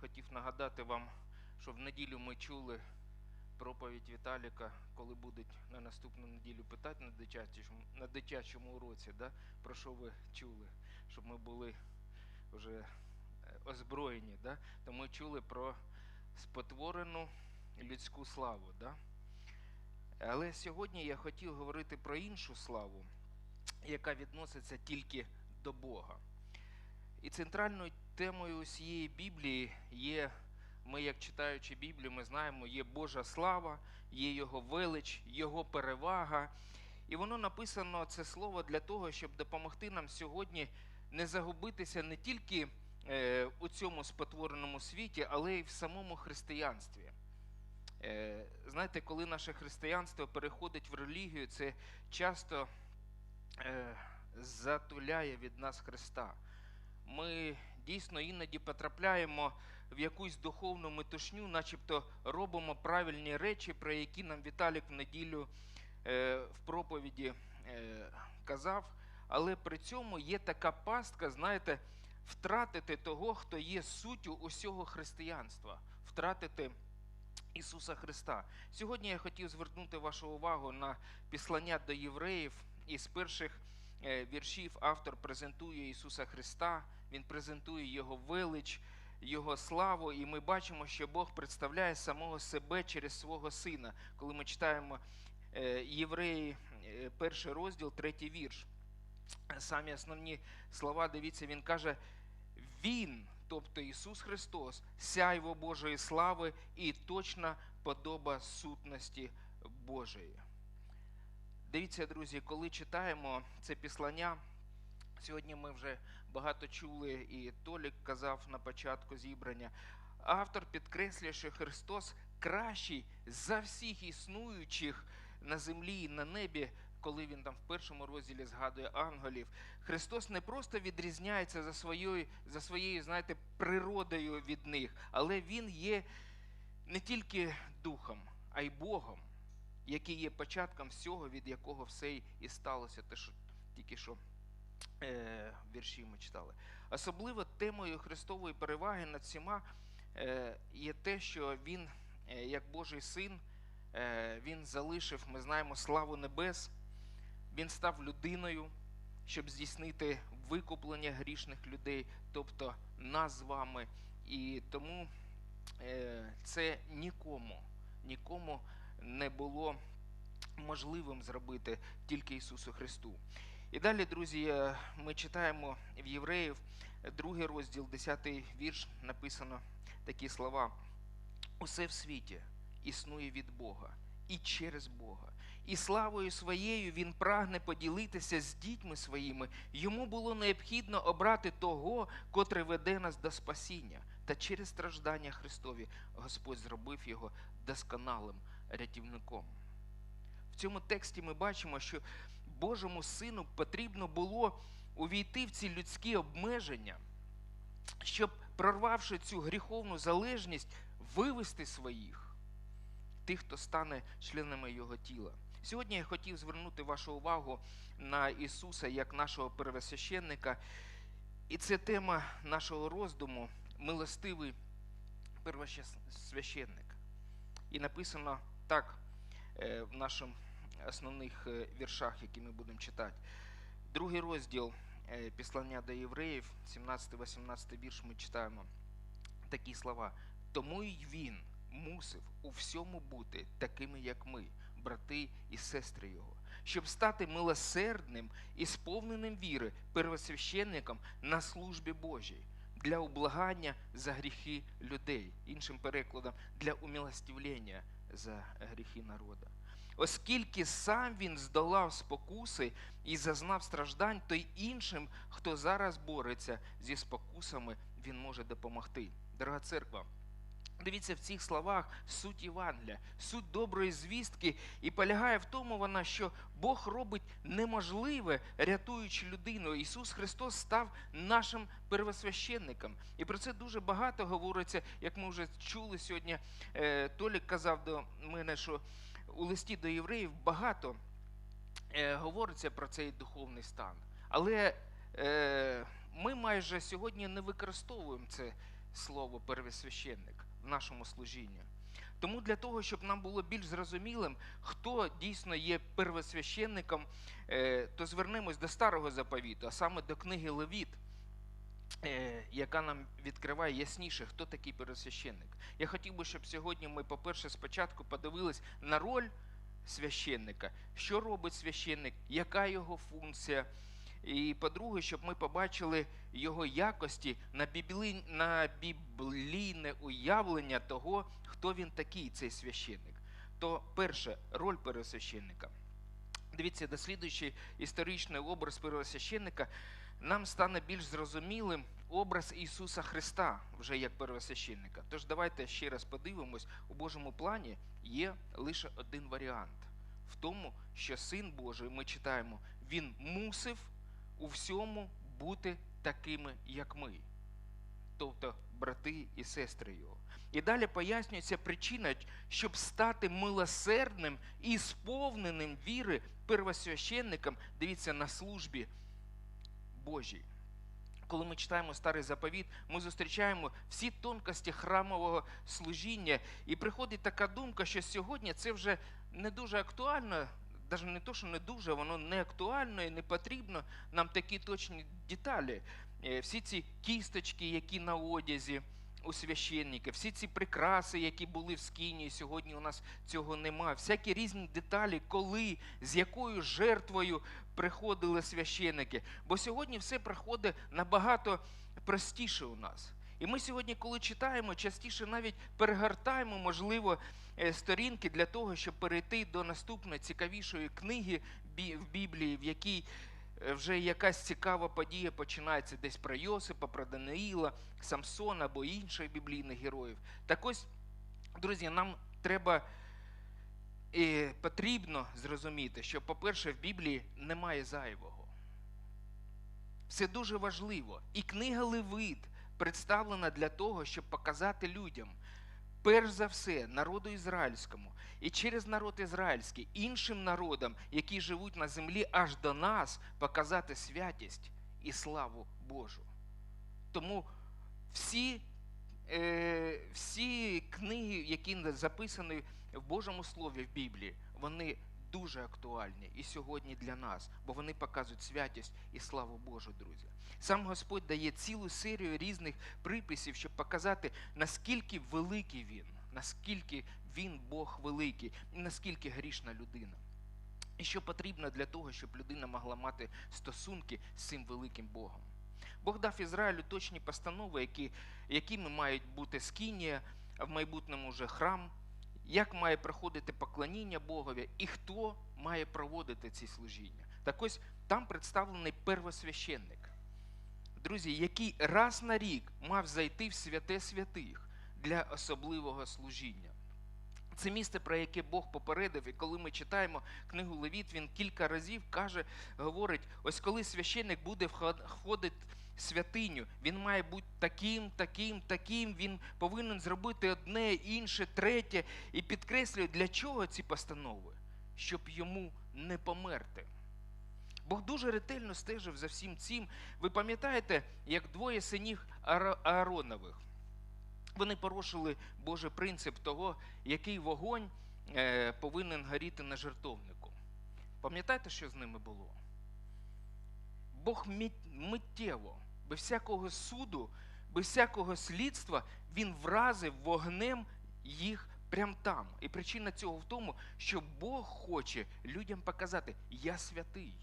хотів нагадати вам, що в неділю ми чули проповідь Віталіка, коли будуть на наступну неділю питати на дитячому, на дитячому уроці, да, про що ви чули, щоб ми були вже е, озброєні. Да, то ми чули про спотворену людську славу. Да? Але сьогодні я хотів говорити про іншу славу, яка відноситься тільки до Бога. І центральною темою усієї Біблії є, ми, як читаючи Біблію, ми знаємо, є Божа слава, є Його велич, Його перевага. І воно написано це слово для того, щоб допомогти нам сьогодні не загубитися не тільки е, у цьому спотвореному світі, але й в самому християнстві. Е, знаєте, коли наше християнство переходить в релігію, це часто е, затуляє від нас Христа. Ми дійсно іноді потрапляємо в якусь духовну метушню, начебто робимо правильні речі, про які нам Віталік в неділю е, в проповіді е, казав. Але при цьому є така пастка, знаєте, втратити того, хто є суттю усього християнства, втратити Ісуса Христа. Сьогодні я хотів звернути вашу увагу на післання до євреїв. Із перших е, віршів автор презентує Ісуса Христа, Він презентує Його велич, Його славу, і ми бачимо, що Бог представляє самого себе через свого Сина. Коли ми читаємо е, Євреї, е, перший розділ, третій вірш. Самі основні слова, дивіться, він каже: Він, тобто Ісус Христос, сяйво Божої слави і точна подоба сутності Божої. Дивіться, друзі, коли читаємо це післання, сьогодні ми вже багато чули, і Толік казав на початку зібрання. Автор підкреслює, що Христос кращий за всіх існуючих на землі і на небі, коли він там в першому розділі згадує ангелів. Христос не просто відрізняється за своєю, за своєю, знаєте, природою від них, але Він є не тільки духом, а й Богом, який є початком всього, від якого все і сталося, те, що тільки що вірші ми читали. Особливо темою Христової переваги над всіма е, є те, що Він, е, як Божий син, е, Він залишив, ми знаємо, славу небес, Він став людиною, щоб здійснити викуплення грішних людей, тобто нас з вами. І тому е, це нікому, нікому не було можливим зробити тільки Ісусу Христу. І далі, друзі, е, ми читаємо в Євреїв, е, другий розділ, 10 вірш, написано такі слова: усе в світі існує від Бога і через Бога. І славою своєю він прагне поділитися з дітьми своїми. Йому було необхідно обрати того, котрий веде нас до спасіння. Та через страждання Христові Господь зробив його досконалим рятівником. В цьому тексті ми бачимо, що Божому сину потрібно було увійти в ці людські обмеження, щоб, прорвавши цю гріховну залежність, вивести своїх, тих, хто стане членами його тіла. Сьогодні я хотів звернути вашу увагу на Ісуса як нашого первосвященника. І це тема нашого роздуму милостивий первосвященник. І написано так е, в наших основних е, віршах, які ми будемо читати. Другий розділ е, післання до євреїв, 17-18 вірш, ми читаємо такі слова. Тому й він мусив у всьому бути такими, як ми, брати і сестри його, щоб стати милосердним і сповненим віри первосвященником на службі Божій для облагання за гріхи людей, іншим перекладом, для умилостивлення за гріхи народу. Оскільки сам він здолав спокуси і зазнав страждань, то й іншим, хто зараз бореться зі спокусами, він може допомогти. Дорога церква, Дивіться в цих словах суть Євангелія, суть доброї звістки, і полягає в тому вона, що Бог робить неможливе, рятуючи людину. Ісус Христос став нашим первосвященником. І про це дуже багато говориться, як ми вже чули сьогодні. е, Толік казав до мене, що у листі до євреїв багато е, говориться про цей духовний стан. Але е, ми майже сьогодні не використовуємо це слово первосвященник в нашому служінні. Тому для того, щоб нам було більш зрозумілим, хто дійсно є первосвященником, е, то звернемось до старого заповіту, а саме до книги Левіт, яка нам відкриває ясніше, хто такий первосвященник. Я хотів би, щоб сьогодні ми, по-перше, спочатку подивились на роль священника, що робить священник, яка його функція. І по-друге, щоб ми побачили його якості на біблій, на біблійне уявлення того, хто він такий, цей священник. То перше, роль первосвященника. Дивіться, дослідуючи історичний образ первосвященника, нам стане більш зрозумілим образ Ісуса Христа вже як первосвященника. Тож давайте ще раз подивимось, у Божому плані є лише один варіант в тому, що Син Божий, ми читаємо, Він мусив у всьому бути такими, як ми, тобто брати і сестри його. І далі пояснюється причина, щоб стати милосердним і сповненим віри первосвященником, дивіться, на службі Божій. Коли ми читаємо старий заповіт, ми зустрічаємо всі тонкості храмового служіння, і приходить така думка, що сьогодні це вже не дуже актуально, навіть не то, що не дуже, воно не актуально і не потрібно нам такі точні деталі. Е, Всі ці кісточки, які на одязі у священника, всі ці прикраси, які були в скині, сьогодні у нас цього нема. Всякі різні деталі, коли, з якою жертвою приходили священники. Бо сьогодні все проходить набагато простіше у нас. І ми сьогодні, коли читаємо, частіше навіть перегортаємо, можливо, е, сторінки для того, щоб перейти до наступної цікавішої книги в Біблії, в якій вже якась цікава подія починається десь про Йосипа, про Даниїла, Самсона або інших біблійних героїв. Так ось, друзі, нам треба і потрібно зрозуміти, що, по-перше, в Біблії немає зайвого. Все дуже важливо. І книга Левит представлена для того, щоб показати людям, перш за все, народу ізраїльському, і через народ ізраїльський, іншим народам, які живуть на землі, аж до нас показати святість і славу Божу. Тому всі, е, всі книги, які записані в Божому Слові в Біблії, вони дуже актуальні і сьогодні для нас, бо вони показують святість і славу Божу, друзі. Сам Господь дає цілу серію різних приписів, щоб показати, наскільки великий він, наскільки він Бог великий, і наскільки грішна людина. І що потрібно для того, щоб людина могла мати стосунки з цим великим Богом. Бог дав Ізраїлю точні постанови, які, якими мають бути скинія, а в майбутньому вже храм, як має проходити поклоніння Богові і хто має проводити ці служіння. Так ось там представлений первосвященник, друзі, який раз на рік мав зайти в святе святих для особливого служіння. Це місце, про яке Бог попередив, і коли ми читаємо книгу Левіт, він кілька разів каже, говорить: ось коли священник буде входити святиню, він має бути таким, таким, таким. Він повинен зробити одне, інше, третє, і підкреслює, для чого ці постанови, щоб йому не померти. Бог дуже ретельно стежив за всім цим. Ви пам'ятаєте, як двоє синів Ааронових. Вони порушили Божий принцип того, який вогонь е, повинен горіти на жертовнику. Пам'ятаєте, що з ними було? Бог миттєво, без всякого суду, без всякого слідства, він вразив вогнем їх прямо там. І причина цього в тому, що Бог хоче людям показати, я святий.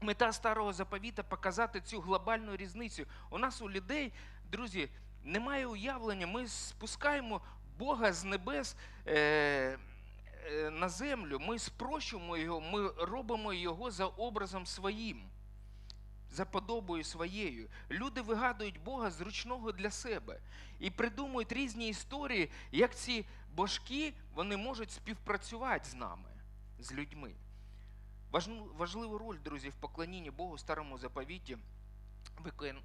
Мета старого заповіта показати цю глобальну різницю. У нас у людей, друзі, немає уявлення, ми спускаємо Бога з небес е, е, на землю, ми спрощуємо його, ми робимо його за образом своїм, за подобою своєю. Люди вигадують Бога зручного для себе і придумують різні історії, як ці божки вони можуть співпрацювати з нами, з людьми. Важливу роль, друзі, в поклонінні Богу старому заповіті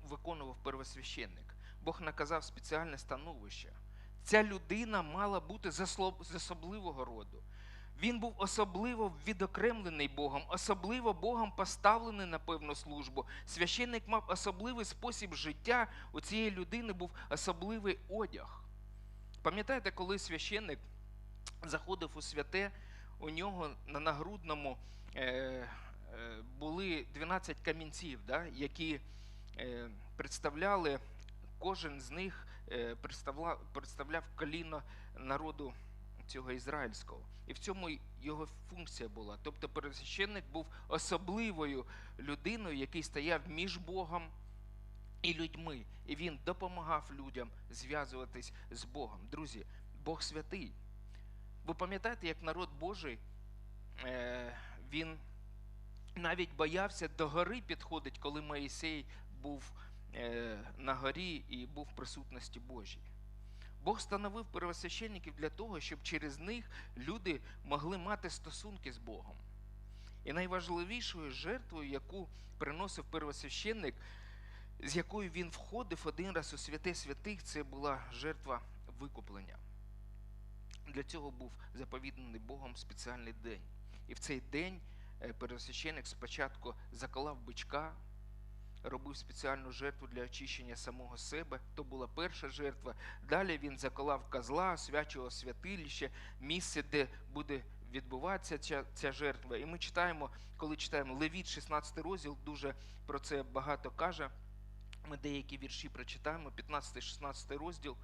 виконував первосвященник. Бог наказав спеціальне становище. Ця людина мала бути з особливого роду. Він був особливо відокремлений Богом, особливо Богом поставлений на певну службу. Священник мав особливий спосіб життя. У цієї людини був особливий одяг. Пам'ятаєте, коли священник заходив у святе, у нього на нагрудному е, е, були 12 камінців, да, які е, представляли, кожен з них е, представляв, коліно народу цього ізраїльського. І в цьому його функція була. Тобто пересвященник був особливою людиною, який стояв між Богом і людьми. І він допомагав людям зв'язуватись з Богом. Друзі, Бог святий. Ви пам'ятаєте, як народ Божий, е, він навіть боявся до гори підходить, коли Моїсей був е, на горі і був в присутності Божій. Бог становив первосвященників для того, щоб через них люди могли мати стосунки з Богом. І найважливішою жертвою, яку приносив первосвященник, з якою він входив один раз у святе святих, це була жертва викуплення. Для цього був заповіданий Богом спеціальний день. І в цей день е, первосвященник спочатку заколав бичка, робив спеціальну жертву для очищення самого себе. То була перша жертва. Далі він заколав козла, освячував святилище, місце, де буде відбуватися ця, ця жертва. І ми читаємо, коли читаємо Левіт, 16 розділ, дуже про це багато каже. Ми деякі вірші прочитаємо, 15-16 розділ.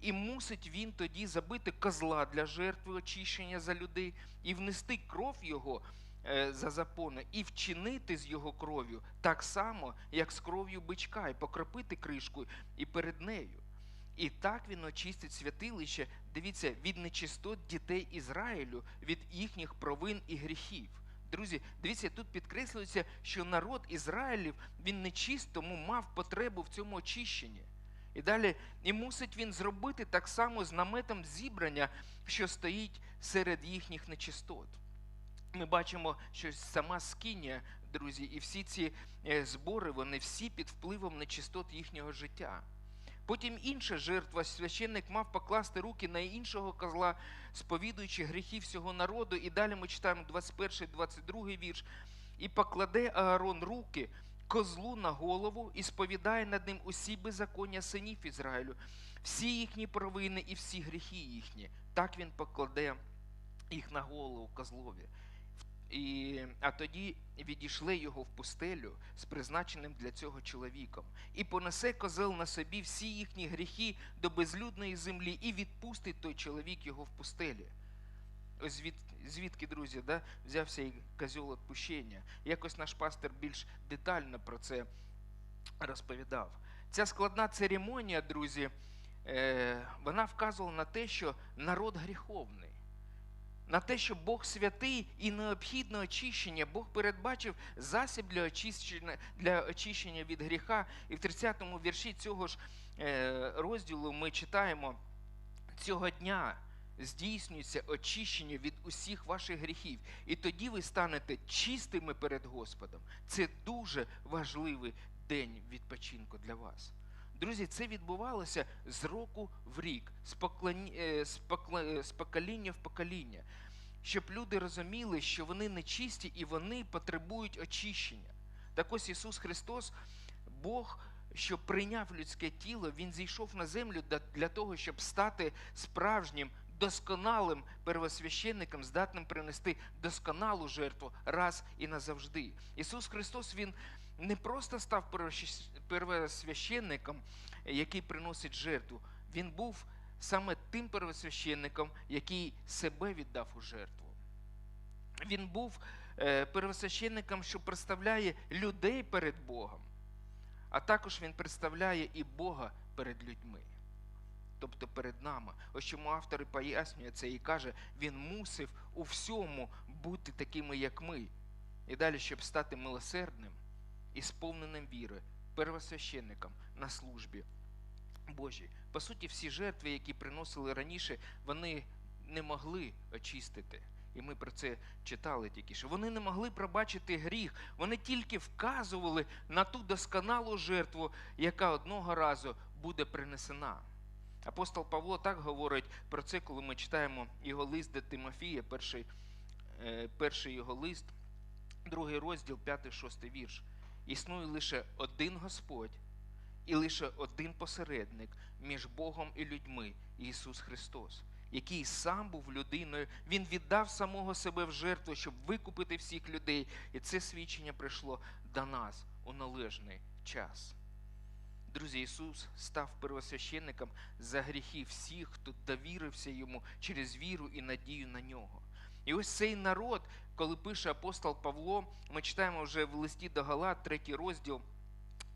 І мусить він тоді забити козла для жертви очищення за людей і внести кров його за запони, і вчинити з його кров'ю так само, як з кров'ю бичка, і покропити кришкою і перед нею. І так він очистить святилище, дивіться, від нечистот дітей Ізраїлю, від їхніх провин і гріхів. Друзі, дивіться, тут підкреслюється, що народ Ізраїлів він нечист, тому мав потребу в цьому очищенні. І далі і мусить він зробити так само з наметом зібрання, що стоїть серед їхніх нечистот. Ми бачимо, що сама скинія, друзі, і всі ці е, збори, вони всі під впливом нечистот їхнього життя. Потім інша жертва, священник мав покласти руки на іншого козла, сповідуючи гріхи всього народу. І далі ми читаємо 21-22 вірш. І покладе Аарон руки козлу на голову і сповідає над ним усі беззаконня синів Ізраїлю, всі їхні провини і всі гріхи їхні. Так він покладе їх на голову козлові. І, А тоді відійшли його в пустелю з призначеним для цього чоловіком, і понесе козел на собі всі їхні гріхи до безлюдної землі, і відпустить той чоловік його в пустелі. Ось звід, звідки, друзі, да, взявся і козьол відпущення. Якось наш пастор більш детально про це розповідав. Ця складна церемонія, друзі, е, вона вказувала на те, що народ гріховний на те, що Бог святий і необхідне очищення. Бог передбачив засіб для очищення для очищення від гріха. І в 30-му вірші цього ж е, розділу ми читаємо цього дня. Здійснюється очищення від усіх ваших гріхів, і тоді ви станете чистими перед Господом. Це дуже важливий день відпочинку для вас. Друзі, це відбувалося з року в рік, з, поклон... Е, з, покла... Е, з покоління в покоління, щоб люди розуміли, що вони нечисті і вони потребують очищення. Так ось Ісус Христос, Бог, що прийняв людське тіло, Він зійшов на землю для того, щоб стати справжнім. Досконалим первосвященником, здатним принести досконалу жертву раз і назавжди. Ісус Христос Він не просто став первосвященником, який приносить жертву. Він був саме тим первосвященником, який себе віддав у жертву. Він був е, первосвященником, що представляє людей перед Богом, а також він представляє і Бога перед людьми. Тобто перед нами. Ось чому автор і пояснює це і каже, він мусив у всьому бути такими, як ми. І далі, щоб стати милосердним і сповненим віри, первосвященником на службі Божій. По суті, всі жертви, які приносили раніше, вони не могли очистити. І ми про це читали тільки що. Вони не могли пробачити гріх, вони тільки вказували на ту досконалу жертву, яка одного разу буде принесена. Апостол Павло так говорить про це, коли ми читаємо його лист до Тимофія, перший е, перший його лист, другий розділ, п'ятий, шостий вірш. Існує лише один Господь і лише один посередник між Богом і людьми Ісус Христос, який сам був людиною. Він віддав самого себе в жертву, щоб викупити всіх людей. І це свідчення прийшло до нас у належний час. Друзі, Ісус став первосвященником за гріхи всіх, хто довірився йому через віру і надію на нього. І ось цей народ, коли пише апостол Павло, ми читаємо вже в листі до Галат, третій розділ,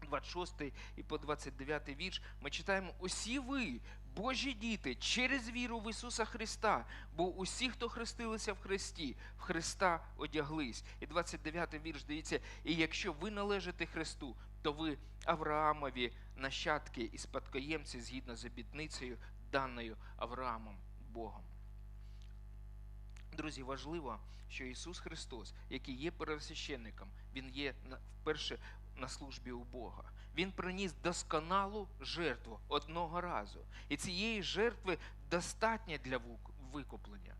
26 і по 29 вірш, ми читаємо: усі ви, Божі діти, через віру в Ісуса Христа, бо усі, хто хрестилися в Христі, в Христа одяглись. І 29 вірш, дивіться, і якщо ви належите Христу, то ви Авраамові нащадки і спадкоємці згідно з обітницею, даною Авраамом Богом. Друзі, важливо, що Ісус Христос, який є первосвященником, Він є вперше на службі у Бога. Він приніс досконалу жертву одного разу. І цієї жертви достатньо для викуплення.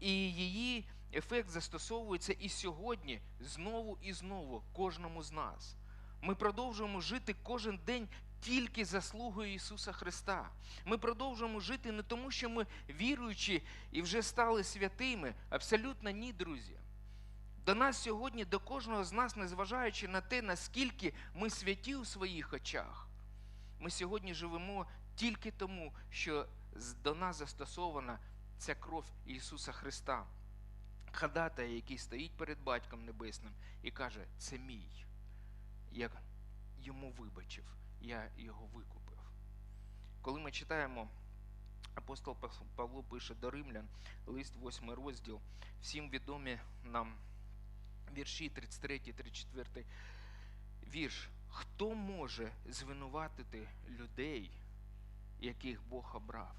І її ефект застосовується і сьогодні знову і знову кожному з нас. Ми продовжуємо жити кожен день тільки заслугою Ісуса Христа. Ми продовжуємо жити не тому, що ми віруючі і вже стали святими. Абсолютно ні, друзі. До нас сьогодні, до кожного з нас, незважаючи на те, наскільки ми святі у своїх очах, ми сьогодні живемо тільки тому, що до нас застосована ця кров Ісуса Христа, ходатая, який стоїть перед Батьком Небесним і каже, це мій. Я йому вибачив, я його викупив. Коли ми читаємо, апостол Павло пише до Римлян, лист 8 розділ, всім відомі нам вірші 33, 34 вірш. Хто може звинуватити людей, яких Бог обрав?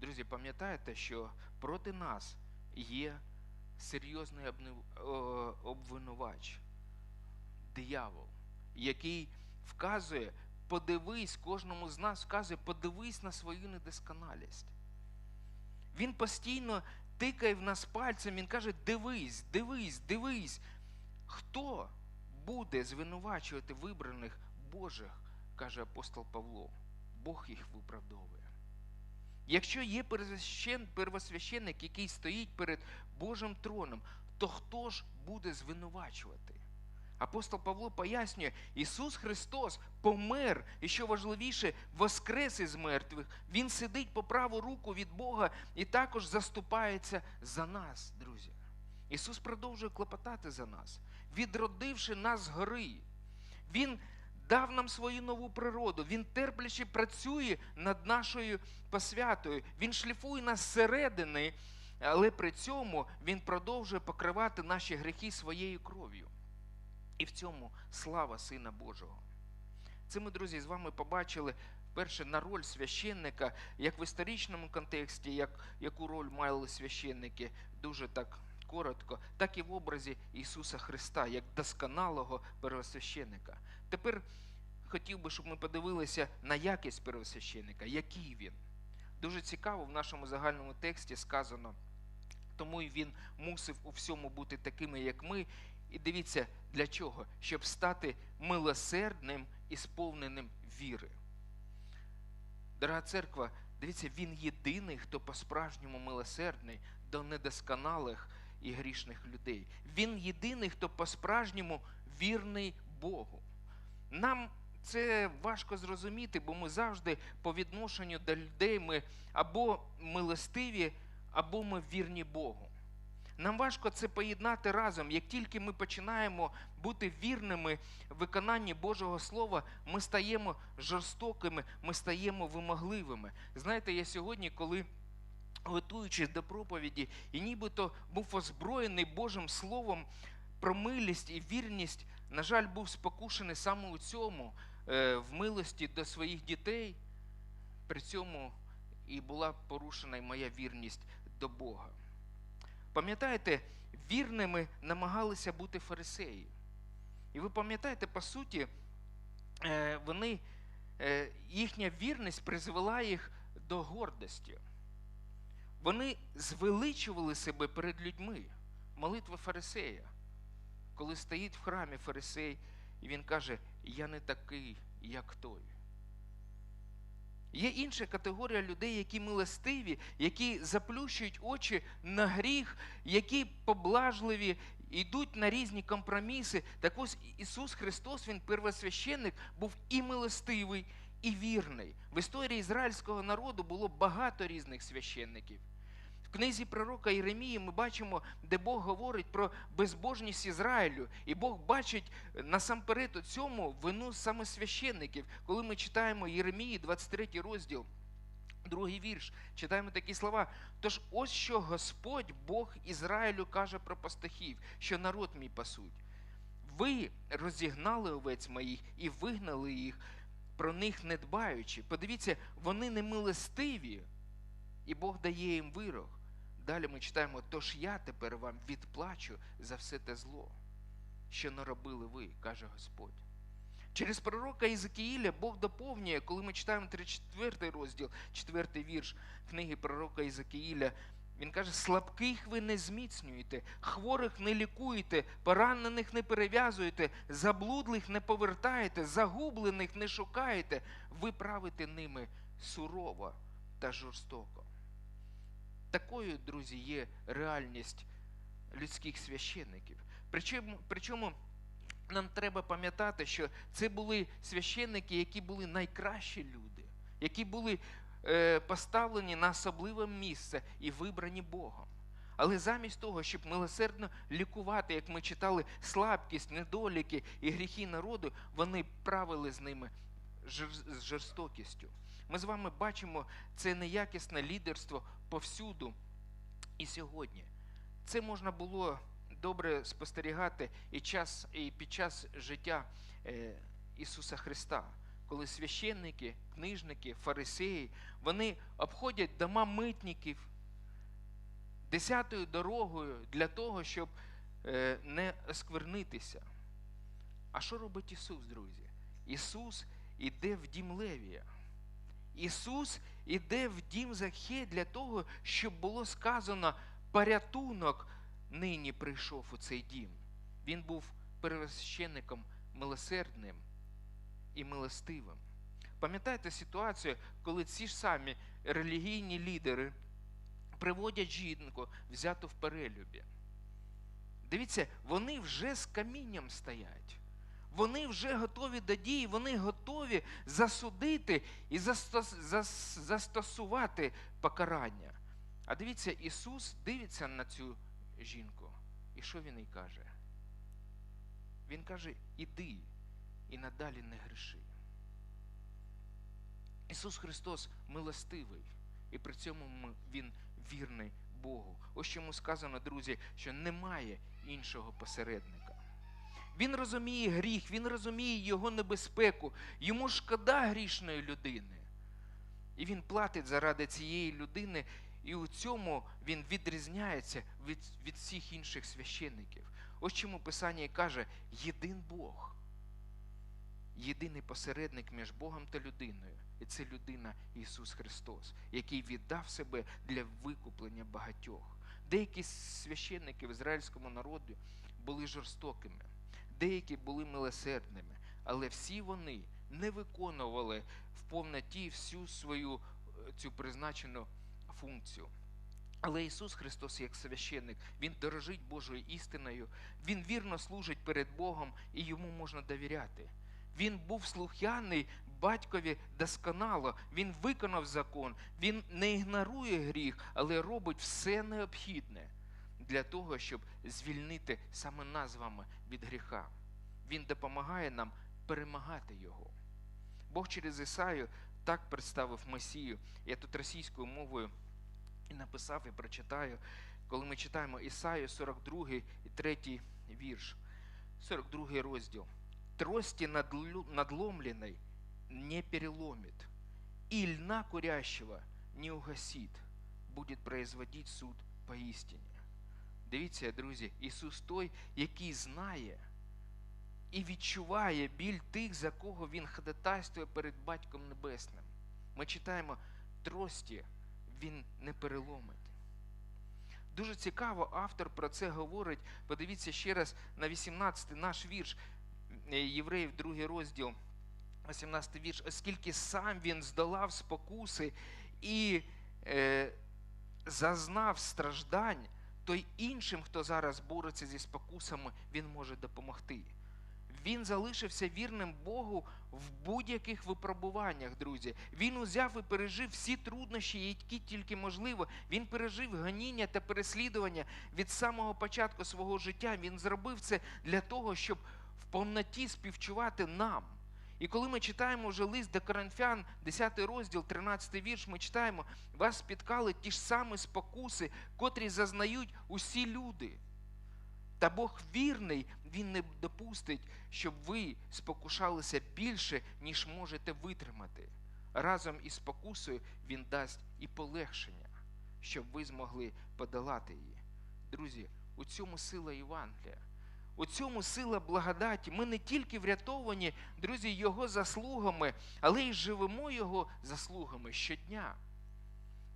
Друзі, пам'ятаєте, що проти нас є серйозний обвинувач, диявол, який вказує, подивись, кожному з нас вказує, подивись на свою недосконалість. Він постійно тикає в нас пальцем, він каже: дивись, дивись, дивись. Хто буде звинувачувати вибраних Божих, каже апостол Павло, Бог їх виправдовує. Якщо є первосвященник, який стоїть перед Божим троном, то хто ж буде звинувачувати? Апостол Павло пояснює, Ісус Христос помер, і що важливіше, воскрес із мертвих. Він сидить по праву руку від Бога і також заступається за нас, друзі. Ісус продовжує клопотати за нас, відродивши нас з гори. Він дав нам свою нову природу, Він терпляче працює над нашою посвятою, Він шліфує нас зсередини, але при цьому Він продовжує покривати наші гріхи своєю кров'ю. І в цьому слава Сина Божого. Це ми, друзі, з вами побачили перше на роль священника, як в історичному контексті, як, яку роль мали священники, дуже так коротко, так і в образі Ісуса Христа, як досконалого первосвященника. Тепер хотів би, щоб ми подивилися на якість первосвященника, який він. Дуже цікаво, в нашому загальному тексті сказано, тому він мусив у всьому бути такими, як ми. І дивіться, для чого? Щоб стати милосердним і сповненим віри. Дорога церква, дивіться, він єдиний, хто по-справжньому милосердний до недосконалих і грішних людей. Він єдиний, хто по-справжньому вірний Богу. Нам це важко зрозуміти, бо ми завжди по відношенню до людей ми або милостиві, або ми вірні Богу. Нам важко це поєднати разом. Як тільки ми починаємо бути вірними в виконанні Божого Слова, ми стаємо жорстокими, ми стаємо вимогливими. Знаєте, я сьогодні, коли готуючись до проповіді, і нібито був озброєний Божим Словом про милість і вірність, на жаль, був спокушений саме у цьому, е, в милості до своїх дітей. При цьому і була порушена і моя вірність до Бога. Пам'ятаєте, вірними намагалися бути фарисеї. І ви пам'ятаєте, по суті, е, вони, е, їхня вірність призвела їх до гордості. Вони звеличували себе перед людьми. Молитва фарисея. Коли стоїть в храмі фарисей, і він каже: Я не такий, як той. Є інша категорія людей, які милостиві, які заплющують очі на гріх, які поблажливі, йдуть на різні компроміси. Так ось Ісус Христос, Він первосвященник, був і милостивий, і вірний. В історії ізраїльського народу було багато різних священників. В книзі пророка Єремії ми бачимо, де Бог говорить про безбожність Ізраїлю, і Бог бачить насамперед у цьому вину саме священників. Коли ми читаємо Єремії, 23 розділ, другий вірш, читаємо такі слова. Тож ось що Господь, Бог Ізраїлю каже про пастухів, що народ мій пасуть. Ви розігнали овець моїх і вигнали їх, про них не дбаючи. Подивіться, вони не милостиві, і Бог дає їм вирок. Далі ми читаємо, тож я тепер вам відплачу за все те зло, що наробили ви, каже Господь. Через пророка Ізекіїля Бог доповнює, коли ми читаємо 34 розділ, 4 вірш книги пророка Ізекіїля, він каже: слабких ви не зміцнюєте, хворих не лікуєте, поранених не перев'язуєте, заблудлих не повертаєте, загублених не шукаєте, ви правите ними сурово та жорстоко. Такою, друзі, є реальність людських священників. Причому, причому нам треба пам'ятати, що це були священники, які були найкращі люди, які були е, поставлені на особливе місце і вибрані Богом. Але замість того, щоб милосердно лікувати, як ми читали, слабкість, недоліки і гріхи народу, вони правили з ними з жорстокістю. Ми з вами бачимо це неякісне лідерство повсюду і сьогодні. Це можна було добре спостерігати і час, і під час життя е, Ісуса Христа, коли священники, книжники, фарисеї, вони обходять дома митників десятою дорогою для того, щоб е, не осквернитися. А що робить Ісус, друзі? Ісус іде в дім Левія. Ісус іде в дім Захе для того, щоб було сказано, порятунок нині прийшов у цей дім. Він був первосвященником милосердним і милостивим. Пам'ятаєте ситуацію, коли ці ж самі релігійні лідери приводять жінку, взяту в перелюбі. Дивіться, вони вже з камінням стоять. Вони вже готові до дії, вони готові засудити і застосувати покарання. А дивіться, Ісус дивиться на цю жінку. І що Він їй каже? Він каже, іди і надалі не гріши. Ісус Христос милостивий, і при цьому Він вірний Богу. Ось чому сказано, друзі, що немає іншого посередника. Він розуміє гріх, він розуміє його небезпеку, йому шкода грішної людини. І він платить заради цієї людини, і у цьому він відрізняється від від всіх інших священників. Ось чому Писання каже: єдин Бог, єдиний посередник між Богом та людиною. І це людина Ісус Христос, який віддав себе для викуплення багатьох. Деякі священники в ізраїльському народі були жорстокими деякі були милосердними, але всі вони не виконували в повноті всю свою е, цю призначену функцію. Але Ісус Христос, як священник, Він дорожить Божою істиною, Він вірно служить перед Богом і йому можна довіряти. Він був слух'яний батькові досконало, він виконав закон, він не ігнорує гріх, але робить все необхідне для того, щоб звільнити саме нас з вами від гріха. Він допомагає нам перемагати його. Бог через Ісаю так представив Месію. Я тут російською мовою і написав і прочитаю, коли ми читаємо Ісаю 42 і 3 вірш, 42 розділ. Трости надломленной не переломит, и льна курящего не угасит, будет производить суд поистине. Дивіться, друзі, Ісус той, який знає і відчуває біль тих, за кого Він ходатайствує перед Батьком Небесним. Ми читаємо трості, Він не переломить. Дуже цікаво, автор про це говорить. Подивіться ще раз на 18 наш вірш е, Євреїв, другий розділ, 18 вірш, оскільки сам він здолав спокуси і е, зазнав страждань, то й іншим, хто зараз бореться зі спокусами, він може допомогти. Він залишився вірним Богу в будь-яких випробуваннях, друзі. Він узяв і пережив всі труднощі, які тільки можливо. Він пережив ганіння та переслідування від самого початку свого життя. Він зробив це для того, щоб в повноті співчувати нам. І коли ми читаємо вже лист до Коринфян, 10 розділ, 13 вірш, ми читаємо, вас спіткали ті ж самі спокуси, котрі зазнають усі люди. Та Бог вірний, Він не допустить, щоб ви спокушалися більше, ніж можете витримати. Разом із спокусою Він дасть і полегшення, щоб ви змогли подолати її. Друзі, у цьому сила Євангелія. У цьому сила благодаті. Ми не тільки врятовані, друзі, Його заслугами, але й живемо Його заслугами щодня.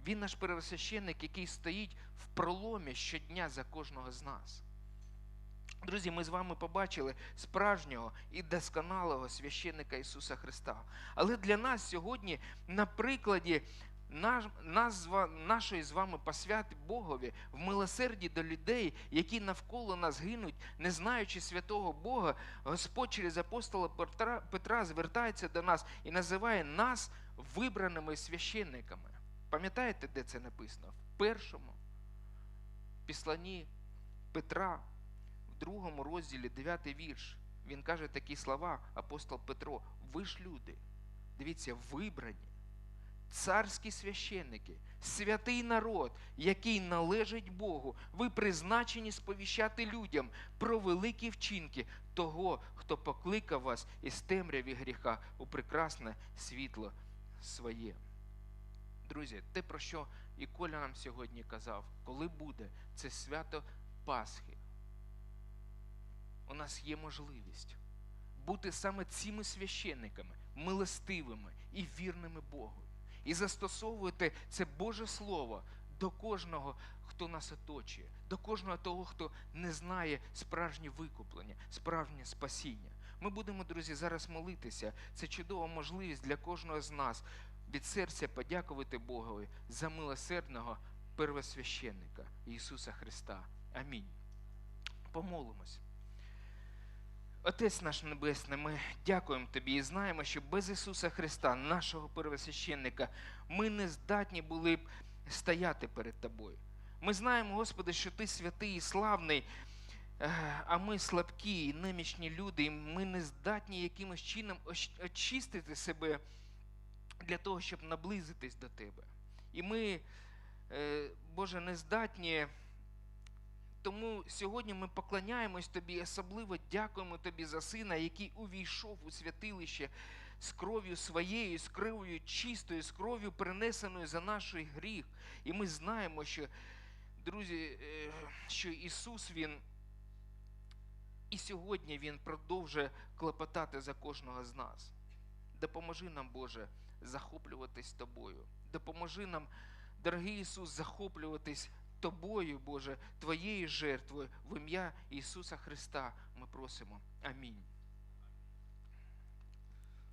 Він наш первосвященник, який стоїть в проломі щодня за кожного з нас. Друзі, ми з вами побачили справжнього і досконалого священника Ісуса Христа. Але для нас сьогодні, на прикладі назва нашої з вами посвяти Богові в милосерді до людей, які навколо нас гинуть, не знаючи святого Бога, Господь через апостола Петра, звертається до нас і називає нас вибраними священниками. Пам'ятаєте, де це написано? В першому післанні Петра в другому розділі, 9 вірш, він каже такі слова, апостол Петро, ви ж люди, дивіться, вибрані, царські священники, святий народ, який належить Богу, ви призначені сповіщати людям про великі вчинки того, хто покликав вас із темряві гріха у прекрасне світло своє. Друзі, те, про що і Коля нам сьогодні казав, коли буде це свято Пасхи у нас є можливість бути саме цими священниками, милостивими і вірними Богу. І застосовувати це Боже Слово до кожного, хто нас оточує, до кожного того, хто не знає справжнє викуплення, справжнє спасіння. Ми будемо, друзі, зараз молитися. Це чудова можливість для кожного з нас від серця подякувати Богові за милосердного первосвященника Ісуса Христа. Амінь. Помолимось. Отець наш Небесний, ми дякуємо Тобі і знаємо, що без Ісуса Христа, нашого первосвященника, ми не здатні були б стояти перед Тобою. Ми знаємо, Господи, що Ти святий і славний, е, а ми слабкі і немічні люди, і ми не здатні якимось чином очистити себе для того, щоб наблизитись до Тебе. І ми, е, Боже, не здатні. Тому сьогодні ми поклоняємось Тобі, особливо дякуємо Тобі за сина, який увійшов у святилище з кров'ю своєю, з кров'ю чистою, з кров'ю принесеною за наш гріх. І ми знаємо, що, друзі, е, що Ісус Він і сьогодні Він продовжує клопотати за кожного з нас. Допоможи нам, Боже, захоплюватись Тобою. Допоможи нам, дорогий Ісус, захоплюватись Тобою, Боже, Твоєю жертвою в ім'я Ісуса Христа ми просимо. Амінь.